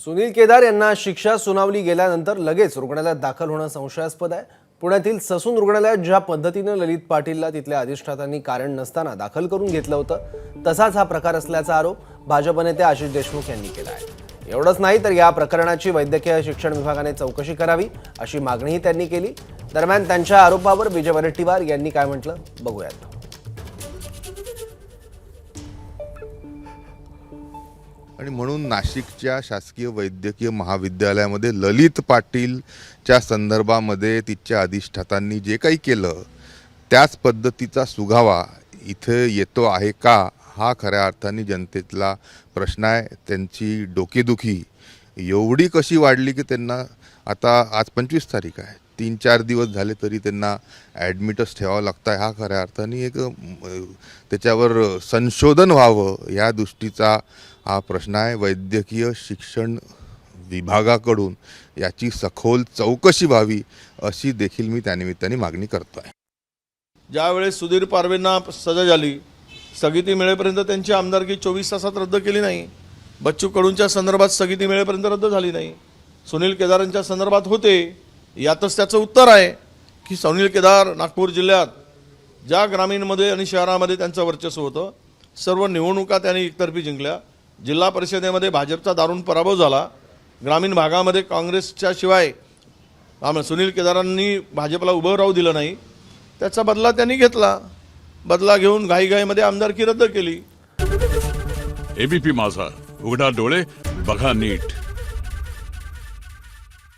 सुनील केदार यांना शिक्षा सुनावली गेल्यानंतर लगेच रुग्णालयात दाखल होणं संशयास्पद आहे. पुण्यातील ससून रुग्णालयात ज्या पद्धतीनं ललित पाटीलला तिथल्या अधिष्ठातांनी कारण नसताना दाखल करून घेतलं होतं तसाच हा प्रकार असल्याचा आरोप भाजप नेते आशिष देशमुख यांनी केला आहे. एवढंच नाही तर या प्रकरणाची वैद्यकीय शिक्षण विभागाने चौकशी करावी अशी मागणीही त्यांनी केली. दरम्यान त्यांच्या आरोपावर विजय वडेट्टीवार यांनी काय म्हटलं बघूयात. आणि म्हणून नाशिकच्या शासकीय वैद्यकीय महाविद्यालयामध्ये ललित पाटीलच्या संदर्भामध्ये तिच्या अधिष्ठातांनी जे काही केलं त्याच पद्धतीचा सुगावा इथे येतो आहे का हा खऱ्या अर्थाने जनतेतला प्रश्न आहे. त्यांची डोकेदुखी एवढी कशी वाढली की त्यांना आता आज पंचवीस तारीख आहे. तीन चार दिवस झाले तरी त्यांना ॲडमिटच ठेवावं लागतं आहे हा खऱ्या अर्थाने एक त्याच्यावर संशोधन व्हावं या दृष्टीचा हा प्रश्न आहे. वैद्यकीय शिक्षण विभागाकडून याची सखोल चौकशी व्हावी अशी देखील मी त्यानिमित्ताने मागणी करतो आहे ज्यावेळेस सुधीर पारवेंना सजा झाली स्थगिती मिळेपर्यंत त्यांची आमदारकी चोवीस तासात रद्द केली नाही. बच्चू कडूंच्या संदर्भात स्थगिती मिळेपर्यंत रद्द झाली नाही. सुनील केदारांच्या संदर्भात होते. यातच त्याचं उत्तर आहे की सुनील केदार नागपूर जिल्ह्यात ज्या ग्रामीणमध्ये आणि शहरामध्ये त्यांचं वर्चस्व होतं सर्व निवडणुका त्यांनी एकतर्फी जिंकल्या. जिल्हा परिषदेमध्ये भाजपचा दारुण पराभव झाला. ग्रामीण भागामध्ये काँग्रेसच्या शिवाय आम- सुनील केदारांनी भाजपला उभं राहू दिलं नाही. त्याचा बदला त्यांनी घेतला. बदला घेऊन घाईघाईमध्ये आमदारकी रद्द केली. एबीपी माझा. उघडा डोळे बघा नीट.